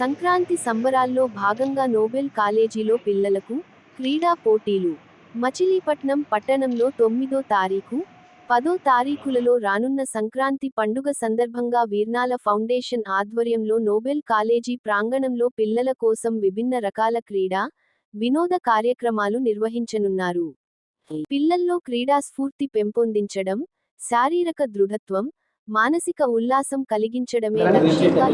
సంక్రాంతి సంబరాల్లో భాగంగా నోబెల్ కాలేజీలో పిల్లలకు క్రీడా పోటీలు. మచిలీపట్నం పట్టణంలో తొమ్మిదో తారీఖు పదో తారీఖులలో రానున్న సంక్రాంతి పండుగ సందర్భంగా వీర్నాల ఫౌండేషన్ ఆధ్వర్యంలో నోబెల్ కాలేజీ ప్రాంగణంలో పిల్లల కోసం విభిన్న రకాల క్రీడా వినోద కార్యక్రమాలు నిర్వహించనున్నారు. పిల్లల్లో క్రీడా స్ఫూర్తి పెంపొందించడం శారీరక దృఢత్వం మానసిక ఉల్లాసం కలిగించడమే లక్ష్యంగా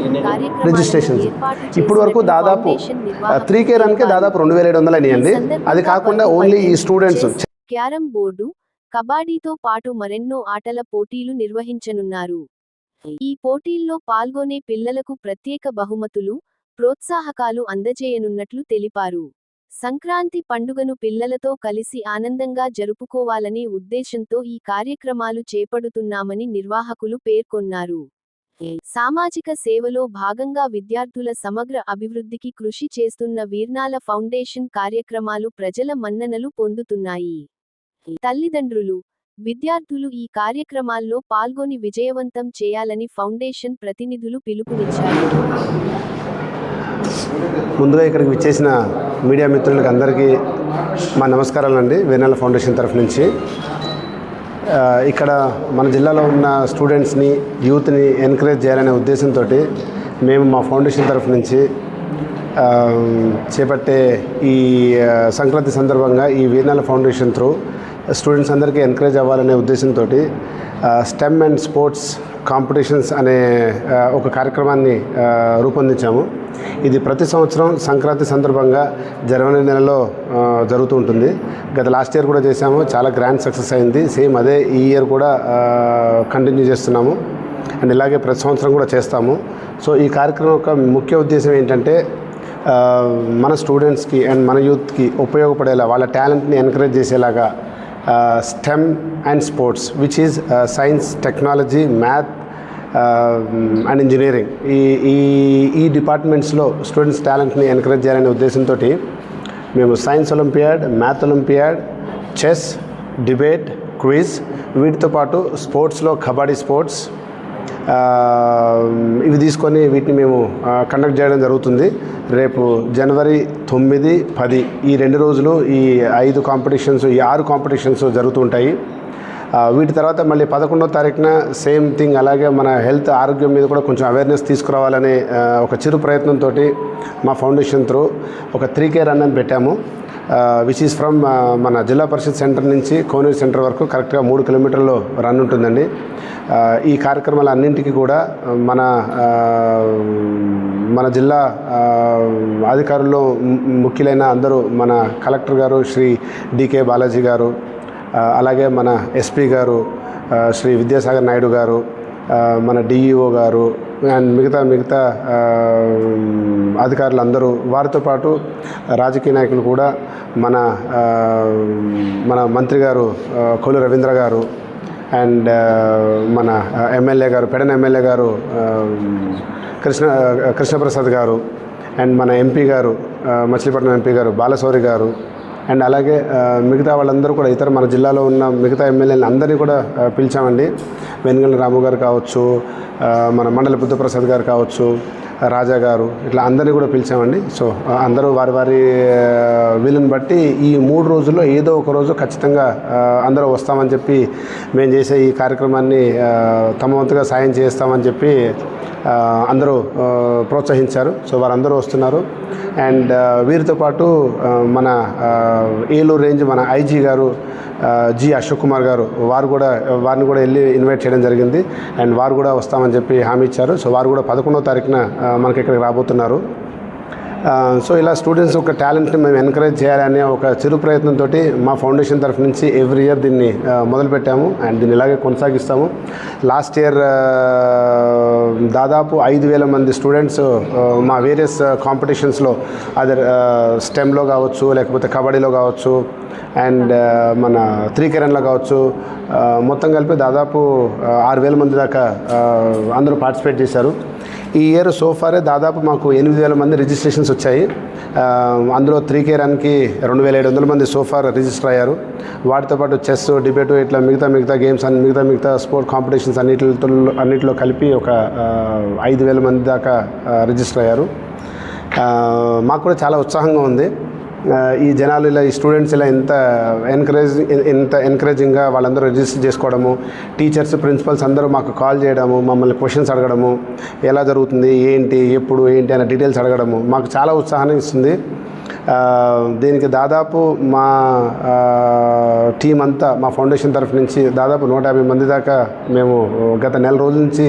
ఇప్పుడు వరకు దాదాపు త్రీ కే రన్కే. దాదాపు రెండు వేల ఏడు వందలు అయినాయండి అది కాకుండా ఓన్లీ ఈ స్టూడెంట్స్ క్యారం బోర్డు కబాడీతో పాటు మరెన్నో ఆటల పోటీలు నిర్వహించనున్నారు. ఈ పోటీల్లో పాల్గొనే పిల్లలకు ప్రత్యేక బహుమతులు ప్రోత్సాహకాలు అందజేయనున్నట్లు తెలిపారు. సంక్రాంతి పండుగను పిల్లలతో కలిసి ఆనందంగా జరుపుకోవాలనే ఉద్దేశంతో ఈ కార్యక్రమాలు చేపడుతున్నామని నిర్వాహకులు పేర్కొన్నారు. సామాజిక సేవలో భాగంగా విద్యార్థుల సమగ్ర అభివృద్ధికి కృషి చేస్తున్న వీర్నాల ఫౌండేషన్ కార్యక్రమాలు ప్రజల మన్ననలు పొందుతున్నాయి. తల్లిదండ్రులు విద్యార్థులు ఈ కార్యక్రమాల్లో పాల్గొని విజయవంతం చేయాలని ఫౌండేషన్ ప్రతినిధులు పిలుపునిచ్చారు. ముందుగా ఇక్కడికి విచ్చేసిన మీడియా మిత్రులకు అందరికీ మా నమస్కారాలు అండి వేనాల ఫౌండేషన్ తరఫు నుంచి. ఇక్కడ మన జిల్లాలో ఉన్న స్టూడెంట్స్ని యూత్ని ఎంకరేజ్ చేయాలనే ఉద్దేశంతో మేము మా ఫౌండేషన్ తరఫు నుంచి చేపట్టే ఈ సంక్రాంతి సందర్భంగా ఈ వీనాల ఫౌండేషన్ త్రూ స్టూడెంట్స్ అందరికీ ఎంకరేజ్ అవ్వాలనే ఉద్దేశంతో స్టెమ్ అండ్ స్పోర్ట్స్ కాంపిటీషన్స్ అనే ఒక కార్యక్రమాన్ని రూపొందించాము. ఇది ప్రతి సంవత్సరం సంక్రాంతి సందర్భంగా జనవరి నెలలో జరుగుతూ ఉంటుంది. గత లాస్ట్ ఇయర్ కూడా చేశాము. చాలా గ్రాండ్ సక్సెస్ అయింది. సేమ్ అదే ఈ ఇయర్ కూడా కంటిన్యూ చేస్తున్నాము. అండ్ ఇలాగే ప్రతి సంవత్సరం కూడా చేస్తాము. సో ఈ కార్యక్రమం యొక్క ముఖ్య ఉద్దేశం ఏంటంటే మన స్టూడెంట్స్కి అండ్ మన యూత్కి ఉపయోగపడేలా వాళ్ళ టాలెంట్ని ఎంకరేజ్ చేసేలాగా STEM and sports which is science technology math and engineering ఈ ఈ ఈ డిపార్ట్మెంట్స్లో స్టూడెంట్స్ టాలెంట్ని ఎంకరేజ్ చేయాలనే ఉద్దేశంతో మేము science olympiad math olympiad chess debate quiz వీటితో పాటు స్పోర్ట్స్లో కబడ్డీ స్పోర్ట్స్ ఇవి తీసుకొని వీటిని మేము కండక్ట్ చేయడం జరుగుతుంది. రేపు జనవరి తొమ్మిది పది ఈ రెండు రోజులు ఈ ఐదు కాంపిటీషన్స్ ఈ ఆరు కాంపిటీషన్స్ జరుగుతుంటాయి వీటి తర్వాత మళ్ళీ పదకొండవ తారీఖున సేమ్ థింగ్ అలాగే మన హెల్త్ ఆరోగ్యం మీద కూడా కొంచెం అవేర్నెస్ తీసుకురావాలనే ఒక చిరు ప్రయత్నంతో మా ఫౌండేషన్ త్రూ ఒక త్రీ కే రన్ అని పెట్టాము. విచ్ ఈస్ ఫ్రమ్ మన జిల్లా పరిషత్ సెంటర్ నుంచి కోనేరు సెంటర్ వరకు కరెక్ట్గా మూడు కిలోమీటర్లు రన్ ఉంటుందండి. ఈ కార్యక్రమాల అన్నింటికి కూడా మన మన జిల్లా అధికారుల్లో ముఖ్యులైన అందరూ మన కలెక్టర్ గారు శ్రీ డికే బాలాజీ గారు అలాగే మన ఎస్పీ గారు శ్రీ విద్యాసాగర్ నాయుడు గారు మన డిఈఓ గారు అండ్ మిగతా మిగతా అధికారులు అందరూ వారితో పాటు రాజకీయ నాయకులు కూడా మన మన మంత్రి గారు కొలు రవీంద్ర గారు అండ్ మన ఎమ్మెల్యే గారు పెడన ఎమ్మెల్యే గారు కృష్ణ కృష్ణప్రసాద్ గారు అండ్ మన ఎంపీ గారు మచిలీపట్నం ఎంపీ గారు బాలశౌరి గారు అండ్ అలాగే మిగతా వాళ్ళందరూ కూడా ఇతర మన జిల్లాలో ఉన్న మిగతా ఎమ్మెల్యేలను అందరినీ కూడా పిలిచామండి. వెనుగల రాము గారు కావచ్చు మన మండల బుద్ధప్రసాద్ గారు కావచ్చు రాజా గారు ఇట్లా అందరినీ కూడా పిలిచామండి. సో అందరూ వారి వారి వీలుని బట్టి ఈ మూడు రోజుల్లో ఏదో ఒక రోజు ఖచ్చితంగా అందరూ వస్తామని చెప్పి మేము చేసే ఈ కార్యక్రమాన్ని తమ వంతుగా సాయం చేస్తామని చెప్పి అందరూ ప్రోత్సహించారు. సో వారందరూ వస్తున్నారు. అండ్ వీరితో పాటు మన ఏలూరు రేంజ్ మన ఐజీ గారు జి అశోక్ కుమార్ గారు వారు కూడా వారిని కూడా వెళ్ళి ఇన్వైట్ చేయడం జరిగింది. అండ్ వారు కూడా వస్తామని చెప్పి హామీ ఇచ్చారు. సో వారు కూడా పదకొండవ తారీఖున మనకి ఇక్కడికి రాబోతున్నారు. సో ఇలా స్టూడెంట్స్ ఒక టాలెంట్ని మేము ఎంకరేజ్ చేయాలనే ఒక చిరు ప్రయత్నంతో మా ఫౌండేషన్ తరఫు నుంచి ఎవ్రీ ఇయర్ దీన్ని మొదలుపెట్టాము అండ్ దీన్ని ఇలాగే కొనసాగిస్తాము. లాస్ట్ ఇయర్ దాదాపు ఐదు వేల మంది స్టూడెంట్స్ మా వేరియస్ కాంపిటీషన్స్లో అదర్ స్టెమ్లో కావచ్చు లేకపోతే కబడ్డీలో కావచ్చు అండ్ మన త్రీకరణలో కావచ్చు మొత్తం కలిపి దాదాపు ఆరు వేల మంది దాకా అందరూ పార్టిసిపేట్ చేశారు. ఈ ఇయర్ సోఫారే దాదాపు మాకు ఎనిమిది వేల మంది రిజిస్ట్రేషన్స్ వచ్చాయి. అందులో త్రీ కే రన్కి రెండు వేల ఏడు వందల మంది సోఫార్ రిజిస్టర్ అయ్యారు. వాటితో పాటు చెస్ డిబేటు ఇట్లా మిగతా మిగతా గేమ్స్ అన్ని మిగతా మిగతా స్పోర్ట్ కాంపిటీషన్స్ అన్నిటితో అన్నిటిలో కలిపి ఒక ఐదు వేల మంది దాకా రిజిస్టర్ అయ్యారు. మాకు కూడా చాలా ఉత్సాహంగా ఉంది. ఈ జనాలు ఇలా ఈ స్టూడెంట్స్ ఇలా ఎంత ఎన్కరేజ్ ఎంత ఎంకరేజింగ్గా వాళ్ళందరూ రిజిస్టర్ చేసుకోవడము టీచర్స్ ప్రిన్సిపల్స్ అందరూ మాకు కాల్ చేయడము మమ్మల్ని క్వశ్చన్స్ అడగడము ఎలా జరుగుతుంది ఏంటి ఎప్పుడు ఏంటి అనే డీటెయిల్స్ అడగడము మాకు చాలా ఉత్సాహాన్ని ఇస్తుంది. దీనికి దాదాపు మా టీం అంతా మా ఫౌండేషన్ తరఫు నుంచి దాదాపు నూట యాభై మంది దాకా మేము గత నెల రోజుల నుంచి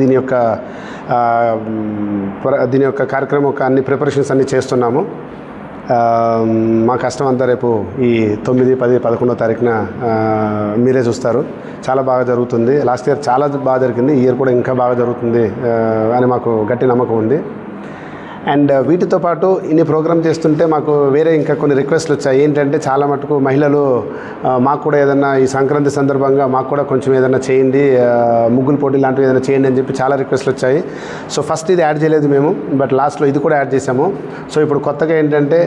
దీని యొక్క దీని యొక్క కార్యక్రమం ఒక అన్ని ప్రిపరేషన్స్ అన్ని చేస్తున్నాము. మా కష్టం అంతా రేపు ఈ తొమ్మిది పది పదకొండో తారీఖున మీరే చూస్తారు. చాలా బాగా జరుగుతుంది. లాస్ట్ ఇయర్ చాలా బాగా జరిగింది. ఈ ఇయర్ కూడా ఇంకా బాగా జరుగుతుంది అని మాకు గట్టి నమ్మకం ఉంది. అండ్ వీటితో పాటు ఇన్ని ప్రోగ్రామ్ చేస్తుంటే మాకు వేరే ఇంకా కొన్ని రిక్వెస్ట్లు వచ్చాయి. ఏంటంటే చాలా మటుకు మహిళలు మాకు కూడా ఏదన్నా ఈ సంక్రాంతి సందర్భంగా మాకు కూడా కొంచెం ఏదైనా చేయండి ముగ్గులు పోటీ లాంటివి ఏదైనా చేయండి అని చెప్పి చాలా రిక్వెస్ట్లు వచ్చాయి. సో ఫస్ట్ ఇది యాడ్ చేయలేదు మేము బట్ లాస్ట్లో ఇది కూడా యాడ్ చేసాము సో ఇప్పుడు కొత్తగా ఏంటంటే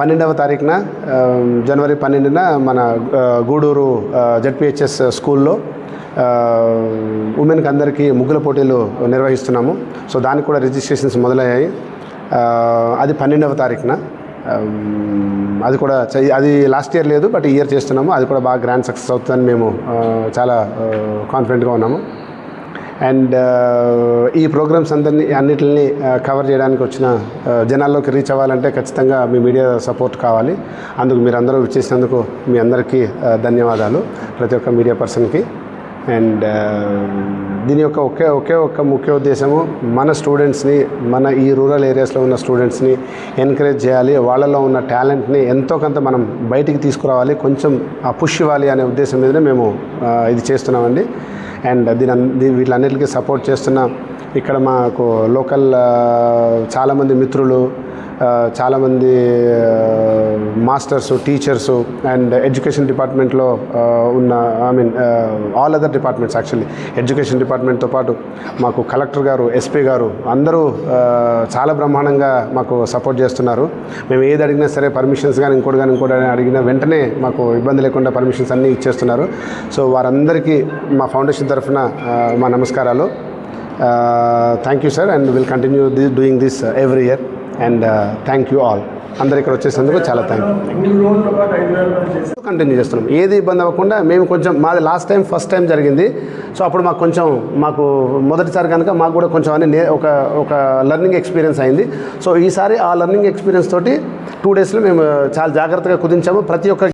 పన్నెండవ తారీఖున జనవరి పన్నెండున మన గూడూరు జెడ్పిహెచ్ఎస్ స్కూల్లో ఉమెన్కి అందరికీ ముగ్గుల పోటీలు నిర్వహిస్తున్నాము. సో దానికి కూడా రిజిస్ట్రేషన్స్ మొదలయ్యాయి. అది పన్నెండవ తారీఖున. అది కూడా అది లాస్ట్ ఇయర్ లేదు బట్ ఈ ఇయర్ చేస్తున్నాము. అది కూడా బాగా గ్రాండ్ సక్సెస్ అవుతుందని మేము చాలా కాన్ఫిడెంట్గా ఉన్నాము. అండ్ ఈ ప్రోగ్రామ్స్ అందరినీ అన్నిటిని కవర్ చేయడానికి వచ్చిన జనాల్లోకి రీచ్ అవ్వాలంటే ఖచ్చితంగా మీ మీడియా సపోర్ట్ కావాలి. అందుకు మీరు అందరూ చేసినందుకు మీ అందరికీ ధన్యవాదాలు. ప్రతి ఒక్క మీడియా పర్సన్కి. అండ్ దీని యొక్క ఒకే ఒకే ఒక్క ముఖ్య ఉద్దేశము మన స్టూడెంట్స్ని మన ఈ రూరల్ ఏరియాస్లో ఉన్న స్టూడెంట్స్ని ఎంకరేజ్ చేయాలి వాళ్ళలో ఉన్న టాలెంట్ని ఎంతో కొంత మనం బయటికి తీసుకురావాలి కొంచెం పుష్ ఇవ్వాలి అనే ఉద్దేశం మీదనే మేము ఇది చేస్తున్నామండి. అండ్ దీని అన్- వీటిలన్నిటికీ సపోర్ట్ చేస్తున్న ఇక్కడ మాకు లోకల్ చాలామంది మిత్రులు చాలామంది మాస్టర్స్ టీచర్స్ అండ్ ఎడ్యుకేషన్ డిపార్ట్మెంట్లో ఉన్న I mean all other departments actually education డిపార్ట్మెంట్తో పాటు మాకు కలెక్టర్ గారు ఎస్పీ గారు అందరూ చాలా బ్రహ్మాండంగా మాకు సపోర్ట్ చేస్తున్నారు. మేము ఏది అడిగినా సరే పర్మిషన్స్ కానీ ఇంకోటి కానీ ఇంకోటి అడిగిన అడిగినా వెంటనే మాకు ఇబ్బంది లేకుండా పర్మిషన్స్ అన్నీ ఇచ్చేస్తున్నారు. సో వారందరికీ మా ఫౌండేషన్ తరఫున మా నమస్కారాలు. Thank you sir and will continue this doing this uh, every year and thank you all అందరు ఇక్కడ వచ్చేసినందుకు చాలా థ్యాంక్ యూ కంటిన్యూ చేస్తున్నాం. ఏది ఇబ్బంది అవ్వకుండా మేము కొంచెం మాది లాస్ట్ టైం ఫస్ట్ టైం జరిగింది. సో అప్పుడు మాకు కొంచెం మాకు మొదటిసారి కనుక మాకు కూడా కొంచెం అన్ని ఒక ఒక లెర్నింగ్ ఎక్స్పీరియన్స్ అయింది. సో ఈసారి ఆ లెర్నింగ్ ఎక్స్పీరియన్స్ తోటి టూ డేస్లో మేము uh, చాలా జాగ్రత్తగా కుదించాము. ప్రతి ఒక్క